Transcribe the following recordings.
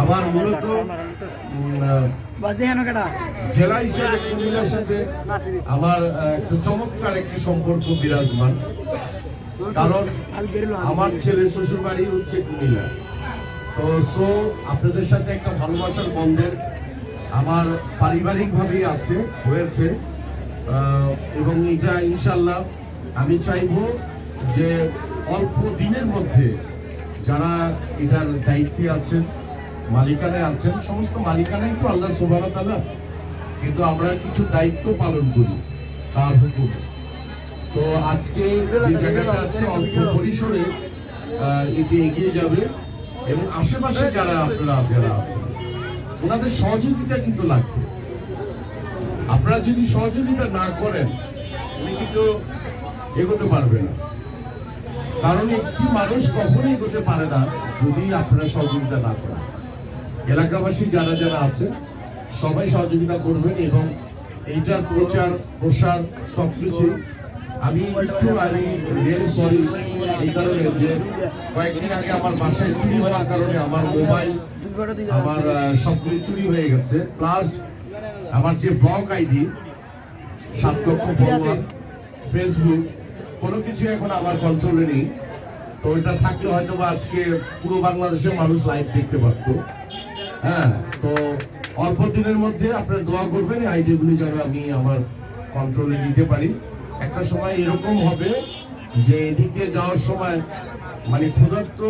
আমার মূলত জেলা হিসেবে কুমিল্লার সাথে আমার একটা চমৎকার একটি সম্পর্ক বিরাজমান। কারণ আমার ছেলে শ্বশুর বাড়ি হচ্ছে কুমিল্লা। তো সো আপনাদের সাথে একটা ভালোবাসার বন্ধের আমার পারিবারিকভাবেই আছে হয়েছে। এবং এটা ইনশাল্লাহ আমি চাইব যে অল্প দিনের মধ্যে যারা এটার দায়িত্বে আছেন মালিকানায় আছেন সমস্ত মালিকানাই তো আল্লাহ সোবাহ কিন্তু আমরা কিছু দায়িত্ব পালন করি, তার হুকুম। তো আজকে যে জায়গাটা আছে অল্প পরিসরে এটি এগিয়ে যাবে এবং আশেপাশে যারা আপনারা যারা আছেন, ওনাদের সহযোগিতা কিন্তু লাগবে। আপনারা যদি সহযোগিতা না করেন, উনি কিন্তু এগোতে পারবে না। কারণ একটি মানুষ কখনোই এগোতে পারে না যদি আপনারা সহযোগিতা না করেন। এলাকাবাসী যারা যারা আছে, সবাই সহযোগিতা করবেন এবং এইটার প্রচার, প্রসার সবকিছু আমি একটু আমি রিয়েলি সরি এই কারণে যে কয়েকদিন আগে আমার বাসায় চুরি হওয়ার কারণে আমার মোবাইল, আমার সবগুলি চুরি হয়ে গেছে। প্লাস আমার যে ব্লগ আইডি, সাত লক্ষ ফলোয়ার ফেসবুক কোনো কিছু এখন আমার কন্ট্রোলে নেই। তো এটা থাকলে হয়তো আজকে পুরো বাংলাদেশের মানুষ লাইভ দেখতে পারতো। হ্যাঁ তো অল্প দিনের মধ্যে আপনারা দোয়া করবেন, এই আইডিগুলি যেন আমি আমার কন্ট্রোলে নিতে পারি। একটা সময় এরকম হবে যে এদিকে যাওয়ার সময় মানে ক্ষুধার্ত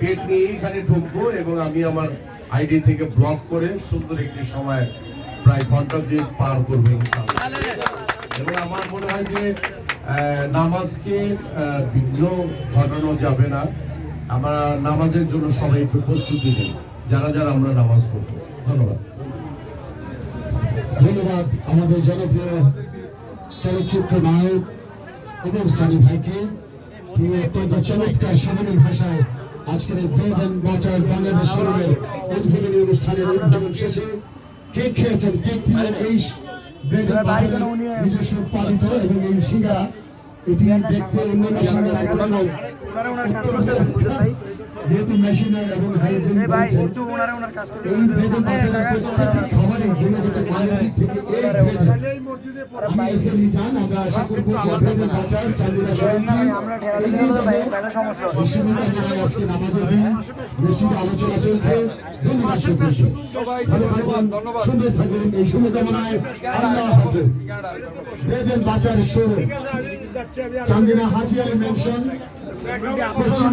পেট নিয়ে এখানে ঢুকবো এবং আমি আমার আইডি থেকে ব্লক করে সুন্দর একটি সময়, প্রায় ঘণ্টা দুয়েক পার করব এবং আমার মনে হয় যে নামাজকে বিঘ্ন ঘটানো যাবে না। আমরা নামাজের জন্য সবাই একটু প্রস্তুতি নেই। যারা যারা আমরা নামাজ পড়ব। ধন্যবাদ। ধন্যবাদ আমাদের জনপ্রিয় চলচ্চিত্র নায়ক অমর সানি ভাইকে। তিনি অত্যন্ত চমৎকার সাবলীল ভাষায় আজকের এই বেদন বাচার বাংলাদেশ শোরুমের উদ্বোধনী অনুষ্ঠানের উদ্বোধন শেষে কেক খেয়েছেন কেক ছিল এই নিজস্ব উৎপাদিত এবং এই সিঙ্গারা এটি দেখতে অন্যান্য তুলনায় যেহেতু মেশিনার এবং হাইজিন এই বেদন বাজারের প্রত্যেকটি খাবারে গুণগত মানের দিক থেকে এই আমি এসএমই জান আমরা আশা করব যে বেদন বাজার চালিরা সমিতি এগিয়ে যাবে। বিশ্ববিদ্যালয়ে আজকে নামাজের দিন মসজিদে আলোচনা চলছে। ধন্যবাদ সুপ্রিয় ভালো থাকবেন সুন্দর থাকবেন এই শুভকামনায় আল্লাহ হাফেজ। বেদন বাজার শোরুম চান্দিনা পশ্চিম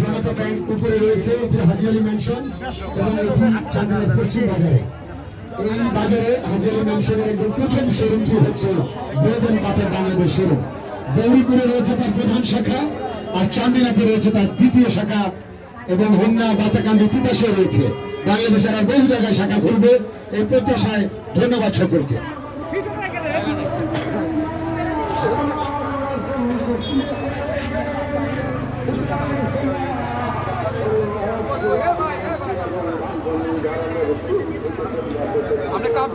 জনতা ব্যাংক রয়েছে যে এবং এটি চান্দিনা পশ্চিম বাজারে। এই বাজারে প্রথম শোরুমটি হচ্ছে বেদন বাজার বাংলাদেশ শোরুম। গৌরীপুরে রয়েছে তার প্রধান শাখা আর চান্দিনাতে রয়েছে তার দ্বিতীয় শাখা এবং হোমনা, বাতাকান্দি তিতাসে রয়েছে। বাংলাদেশের আর বহু জায়গায় শাখা খুলবে। এই প্রত্যাশায় ধন্যবাদ সকলকে।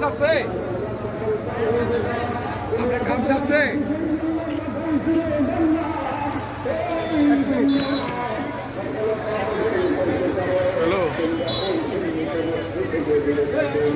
আপনি আপনার সারছে? আপনি